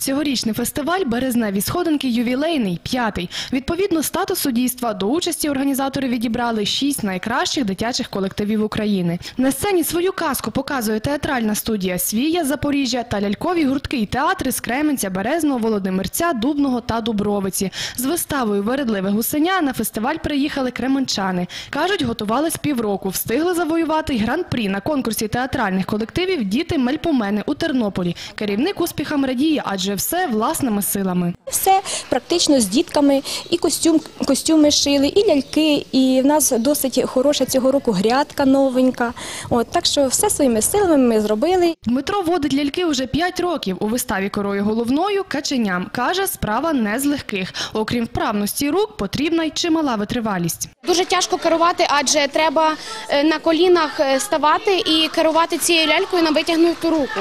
Цьогорічний фестиваль «Березневі сходинки» ювілейний, п'ятий. Відповідно статусу дійства до участі організатори відібрали шість найкращих дитячих колективів України. На сцені свою казку показує театральна студія «Свія» Запоріжжя та лялькові гуртки і театри з Кременця, Березного, Володимирця, Дубного та Дубровиці. З виставою «Вередливе гусеня» на фестиваль приїхали кременчани. Кажуть, готувались півроку, встигли завоювати гран-прі на конкурсі театральних колективів «Діти Мельпомени» у Тернополі. Керівник успіхам радіє, адже все власними силами. Все практично з дітками, і костюм, костюми шили, і ляльки. І в нас досить хороша цього року грядка новенька. От так що все своїми силами ми зробили. Дмитро водить ляльки уже 5 років. У виставі корою головною каченям. Каже, справа не з легких. Окрім вправності рук, потрібна й чимала витривалість. Дуже тяжко керувати, адже треба е, на колінах е, ставати і керувати цією лялькою на витягнуту руку.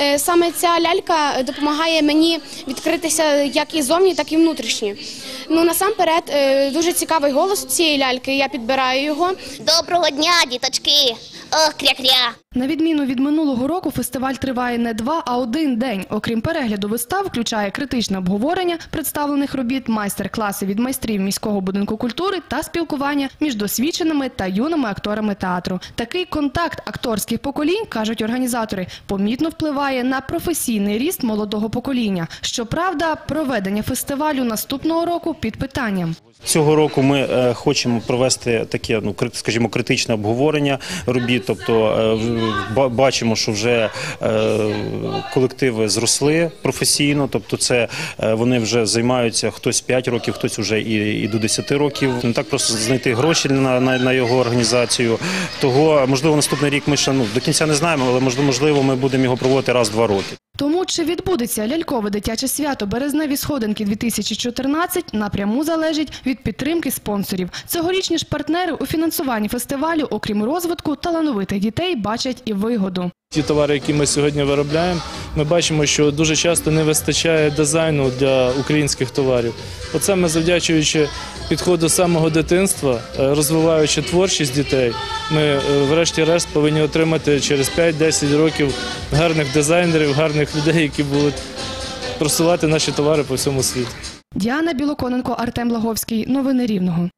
Е, Саме ця лялька допомагає мені відкритися як і зовні, так і внутрішні. Ну насамперед е, дуже цікавий голос цієї ляльки. Я підбираю його. Доброго дня, діточки! Ох, кря-кря! На відміну від минулого року, фестиваль триває не два, а один день. Окрім перегляду вистав, включає критичне обговорення представлених робіт, майстер-класи від майстрів міського будинку культури та спілкування між досвідченими та юними акторами театру. Такий контакт акторських поколінь, кажуть організатори, помітно впливає на професійний ріст молодого покоління. Щоправда, проведення фестивалю наступного року під питанням. Цього року ми е, хочемо провести таке, ну скажімо, критичне обговорення робіт. Тобто е, бачимо, що вже е, колективи зросли професійно. Тобто, це е, вони вже займаються хтось 5 років, хтось вже і, і до 10 років. Не так просто знайти гроші на, на, на його організацію. Того можливо наступний рік ми ще ну до кінця не знаємо, але можливо, ми будемо його проводити раз в два роки. Тому чи відбудеться лялькове дитяче свято Березневі сходинки 2014 напряму залежить від підтримки спонсорів. Цьогорічні ж партнери у фінансуванні фестивалю, окрім розвитку талановитих дітей, бачать і вигоду. Ті товари, які ми сьогодні виробляємо, ми бачимо, що дуже часто не вистачає дизайну для українських товарів. Оце ми завдячуючи підходу самого дитинства, е, розвиваючи творчість дітей, ми е, врешті-решт повинні отримати через 5-10 років гарних дизайнерів, гарних людей, які будуть просувати наші товари по всьому світу. Діана Білоконенко, Артем Лаговський. Новини Рівного.